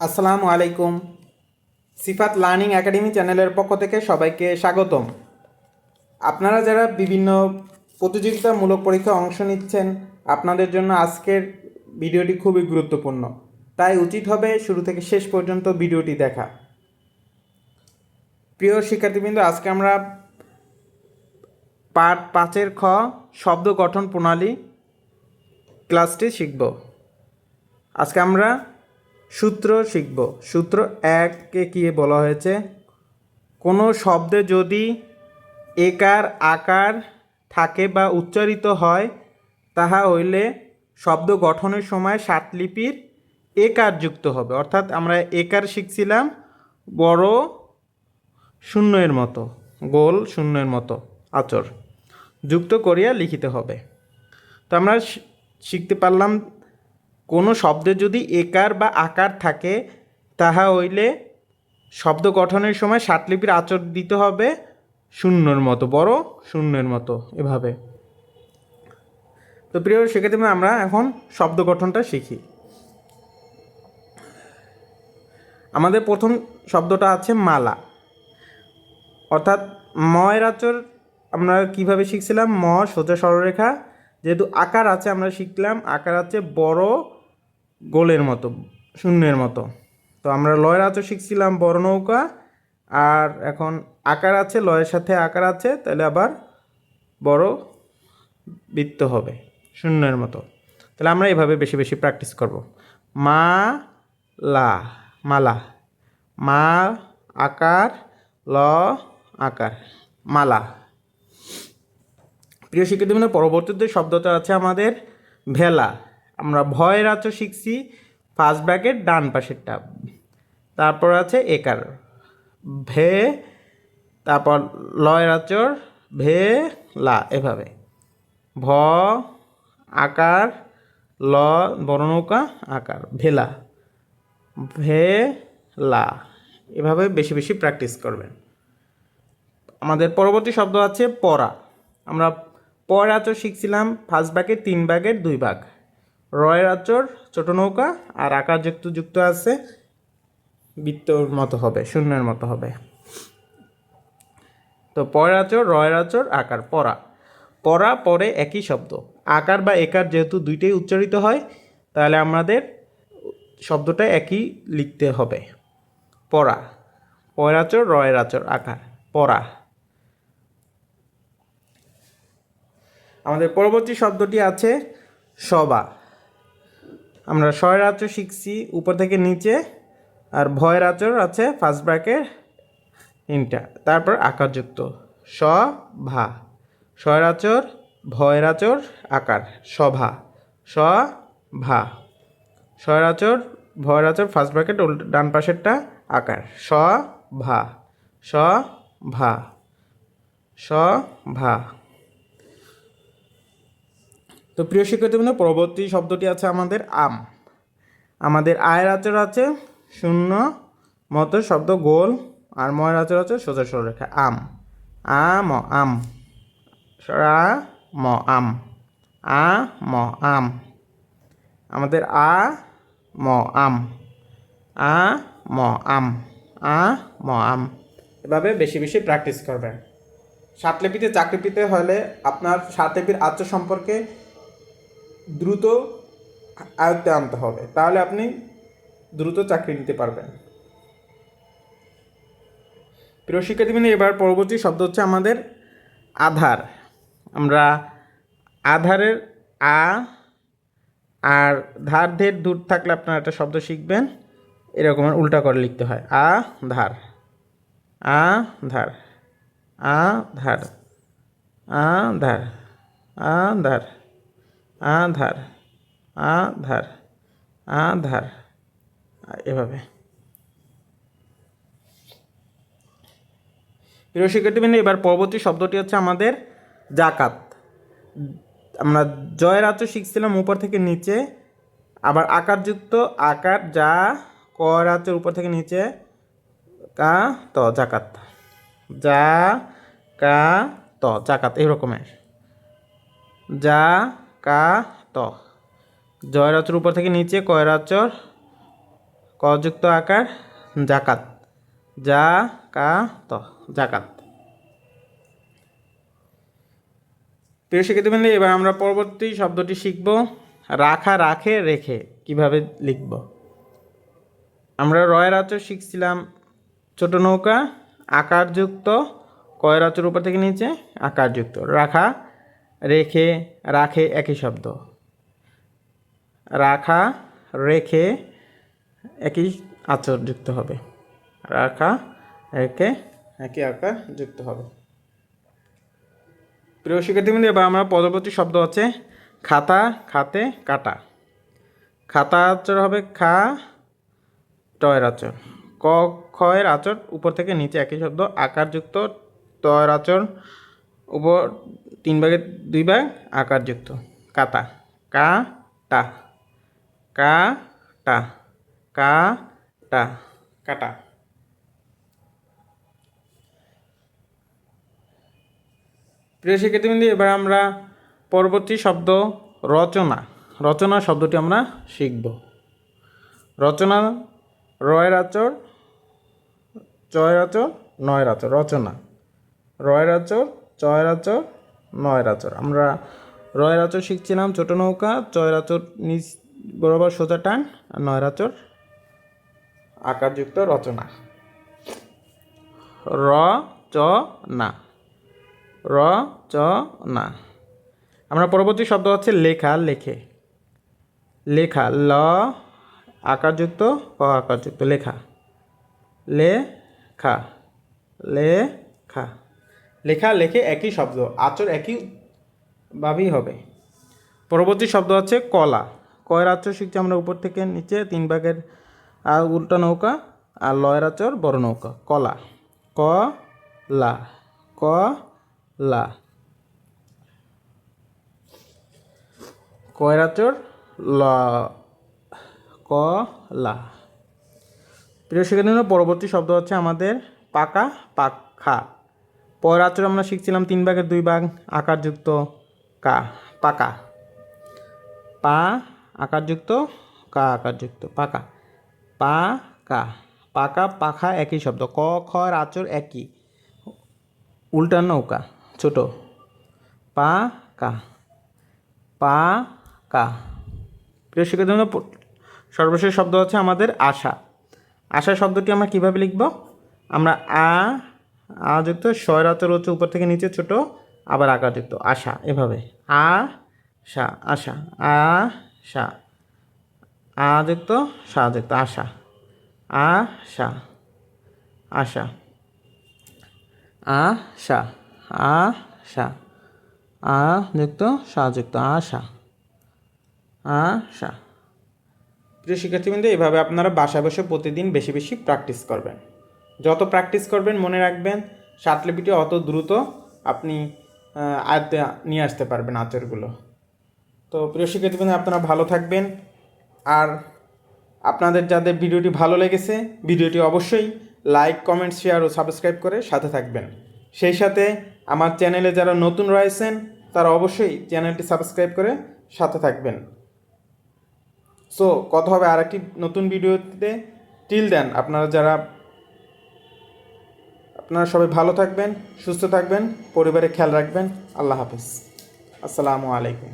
আসসালামু আলাইকুম। সিফাত learning academy চ্যানেলের পক্ষ থেকে সবাইকে স্বাগতম। আপনারা যারা বিভিন্ন প্রতিযোগিতামূলক পরীক্ষায় অংশ নিচ্ছেন, আপনাদের জন্য আজকের ভিডিওটি খুবই গুরুত্বপূর্ণ। তাই উচিত হবে শুরু থেকে শেষ পর্যন্ত ভিডিওটি দেখা। প্রিয় শিক্ষার্থীবৃন্দ, আজকে আমরা পার্ট পাঁচের খ, শব্দ গঠন প্রণালী ক্লাসটি শিখব। আজকে আমরা সূত্র শিখব। সূত্র এককে কি বলা হয়েছে? কোনো শব্দে যদি একার আকার থাকে বা উচ্চারিত হয়, তাহা হইলে শব্দ গঠনের সময় সাত লিপির একার যুক্ত হবে। অর্থাৎ আমরা একার শিখছিলাম বড় শূন্যের মতো, গোল শূন্যের মতো আচর যুক্ত করিয়া লিখিতে হবে। তো আমরা শিখতে পারলাম কোনো শব্দে যদি একার বা আকার থাকে, তাহা হইলে শব্দ গঠনের সময় ষাটলিপির আচর দিতে হবে শূন্যর মতো, বড় শূন্যের মতো এভাবে। তো প্রিয় সেক্ষেত্রে আমরা এখন শব্দ গঠনটা শিখি। আমাদের প্রথম শব্দটা আছে মালা। অর্থাৎ ময়ের আচর আমরা কীভাবে শিখছিলাম? ম সোজা সরলরেখা। যেহেতু আকার আছে, আমরা শিখলাম, আকার আছে বড় গোলের মতো, শূন্যের মতো। তো আমরা লয়ের আচর শিখছিলাম বড় নৌকা, আর এখন আকার আছে, লয়ের সাথে আকার আছে, তাহলে আবার বড় বৃত্ত হবে, শূন্যের মতো। তাহলে আমরা এভাবে বেশি বেশি প্র্যাকটিস করব। মা লা মালা মা আকার, ল আকার মালা প্রিয় শিক্ষার্থীবৃন্দ পরবর্তীতে শব্দটা আছে আমাদের ভেলা। আমরা ভয়ের আচর শিখছি ফার্স্ট ব্র্যাকেট ডান পাশের পাশেরটা। তারপর আছে একার। ভে, তারপর লয়ের আচর, ভে, লা, এভাবে। ভ, আকার, ল, বড় নৌকা, আকার, ভেলা। ভে, লা, এভাবে বেশি বেশি প্র্যাকটিস করবেন। আমাদের পরবর্তী শব্দ আছে পড়া। আমরা পর আচর শিখছিলাম ফার্স্ট ব্যাগের তিন ব্যাগের দুই ভাগ। রয়ের আচর ছোট নৌকা আর আকার যুক্ত যুক্ত আছে, বৃত্তর মতো হবে, শূন্যের মতো হবে। তো পরের আচর রয়ের আচর আকার, পরা। পরা, পরে একই শব্দ। আকার বা একার যেহেতু দুইটাই উচ্চারিত হয়, তাহলে আমাদের শব্দটা একই লিখতে হবে। পড়া পয়ের আচর রয়ের আচর আকার, পরা। আমাদের পরবর্তী শব্দটি আছে, সবা। আমরা শয়ের আচর শিখছি, উপর থেকে নিচে, আর ভয়ের আচর আছে ফার্স্ট ব্র্যাকের তিনটা। তারপর আকারযুক্ত। স, ভা। শয়ের আচর, ভয়ের আকার। সভা স, ভা। শয়ের আচর, ভয়ের ফার্স্ট ব্র্যাকেট ডান পাশেরটা, আকার। স, ভা। স ভা। স, ভা। তো প্রিয় শিক্ষার্থীবৃন্দ, পরবর্তী শব্দটি আছে আমাদের আম। আমাদের আয়ের আচর আছে শূন্য মতো শব্দ গোল, আর ময়ের আচর আছে সোজা সরলরেখা আম। আম আম। সরা, ম, আম। আ, ম, আম। আমাদের আ, ম, আম। আ, ম, আম। আ, ম, আম। এভাবে বেশি বেশি প্র্যাকটিস করবেন। সাতলিপিতে চাকরিপিতে হলে আপনার সাতলিপির আচর সম্পর্কে দ্রুত আয়ত্তে আনতে হবে। তাহলে আপনি দ্রুত চাকরি নিতে পারবেন। প্রিয় শিক্ষার্থীবৃন্দ, এবার পরবর্তী শব্দ হচ্ছে আমাদের আধার। আমরা আধারের আ আর ধার ধের দূর থাকলে আপনারা একটা শব্দ শিখবেন। এরকম উল্টা করে লিখতে হয়। আ ধার। আ ধার। আ ধার। আ ধার। আ ধার। আধার আধার আধার, এভাবে। প্রিয় শিক্ষার্থীবৃন্দ, এবার পরবর্তী শব্দটি হচ্ছে আমাদের জাকাত। আমরা জয়ের আচর শিখছিলাম উপর থেকে নিচে, আবার আকারযুক্ত আকার যা কর আচর উপর থেকে নিচে, কা, ত, জাকাত। যা, কা, ত, জাকাত এই রকমের যা কা ত জয়ের আচর উপর থেকে নিচে কয়ের আচর কযুক্ত আকার, জাকাত। যা কা ত জাকাত। প্রিয় শিক্ষার্থীবৃন্দ, এবার আমরা পরবর্তী শব্দটি শিখব, রাখা, রাখে, রেখে, কীভাবে লিখব। আমরা রয়ের আচর শিখছিলাম, ছোট নৌকা, আকারযুক্ত কয়ের আচর উপর থেকে নিচে, আকারযুক্ত। রাখা রেখে, রাখে একই শব্দ। রাখা, রেখে একই আচর যুক্ত হবে। রাখা, রেখে একই আকার যুক্ত হবে। প্রিয় শিক্ষার্থীবৃন্দ, এবার আমরা পরবর্তী শব্দ হচ্ছে খাতা, খাতে, কাটা। খাতা আচর হবে খা টয়ের আচর। ক, খয়ের আচর উপর থেকে নিচে একই শব্দ আকারযুক্ত, তয়ের আচর। উপর তিন ভাগের দুই ভাগ আকারযুক্ত। কাতা। কা, টা। কা টা। কা, টা। কাটা। প্রিয় শিক্ষার্থীবৃন্দ, এবার আমরা পরবর্তী শব্দ রচনা। রচনা শব্দটি আমরা শিখব। রচনা রয়ের আচর, চয়ের আচর, নয়ের আচর। রচনা। রয়ের আচর চয়ের আচর নয়ের আচর আমরা রয়ের আচর শিখছিলাম ছোট নৌকা চয়ের আচর নিচ বরাবর সোজা টান, আর নয়ের আচর আকারযুক্ত রচনা। র চ না র চ না আমরা পরবর্তী শব্দ হচ্ছে লেখা, লেখে। লেখা, ল, আকারযুক্ত, ক, আকারযুক্ত, লেখা। লে খা লে খা লেখা লেখে একই শব্দ, আচর একই ভাবেই হবে। পরবর্তী শব্দ হচ্ছে কলা। কয়ের আচর শিখছি আমরা উপর থেকে নিচে, তিন ভাগের উল্টা নৌকা আর লয়ের আচর বড় নৌকা, কলা। ক লা ক লা কয়ের আচর ল ক লা প্রিয় শিক্ষার্থী পরবর্তী শব্দ হচ্ছে আমাদের পাকা পাখা। পয়ের আচর আমরা শিখছিলাম তিন ভাগের দুই ভাগ আকারযুক্ত কা, পাকা। পা আকারযুক্ত, কা আকারযুক্ত, পাকা। পা, কা। পাকা, পাখা, একই শব্দ। ক, খ আচর, একই। উল্টা নৌকা, ছোট। পা, কা। পা, কা। প্রিয় শিক্ষার্থী সর্বশেষ শব্দ হচ্ছে আমাদের আশা। আশা শব্দটি আমরা কীভাবে লিখব? আমরা আ আ যুক্ত শয়ের আচর হচ্ছে উপর থেকে নিচে ছোট, আবার আকার যুক্ত আশা, এভাবে। আ, সা, আশা। আ, সা। আ যুক্ত সা যুক্ত আশা আশা। আশা আশা আশা আ যুক্ত সা যুক্ত আশা। আশা প্রিয় শিক্ষার্থীবৃন্দ, এভাবে আপনারা বাসায় বসে প্রতিদিন বেশি বেশি প্র্যাকটিস করবেন। যত প্র্যাকটিস করবেন, মনে রাখবেন লিপিটি অত দ্রুত আপনি আয়ত্তে নিয়ে আসতে পারবেন আচরগুলো। তো প্রিয় শিক্ষার্থীবৃন্দ আপনারা ভালো থাকবেন। আর আপনাদের যাদের ভিডিওটি ভালো লেগেছে, ভিডিওটি অবশ্যই লাইক কমেন্ট শেয়ার ও সাবস্ক্রাইব করে সাথে থাকবেন। সেই সাথে আমার চ্যানেলে যারা নতুন রয়েছেন, তারা অবশ্যই চ্যানেলটি সাবস্ক্রাইব করে সাথে থাকবেন। সো কথা হবে আর একটি নতুন ভিডিওতে। টিল দেন আপনারা যারা আপনারা সবাই ভালো থাকবেন সুস্থ থাকবেন পরিবারে খেয়াল রাখবেন। আল্লাহ হাফিজ। আসসালামু আলাইকুম।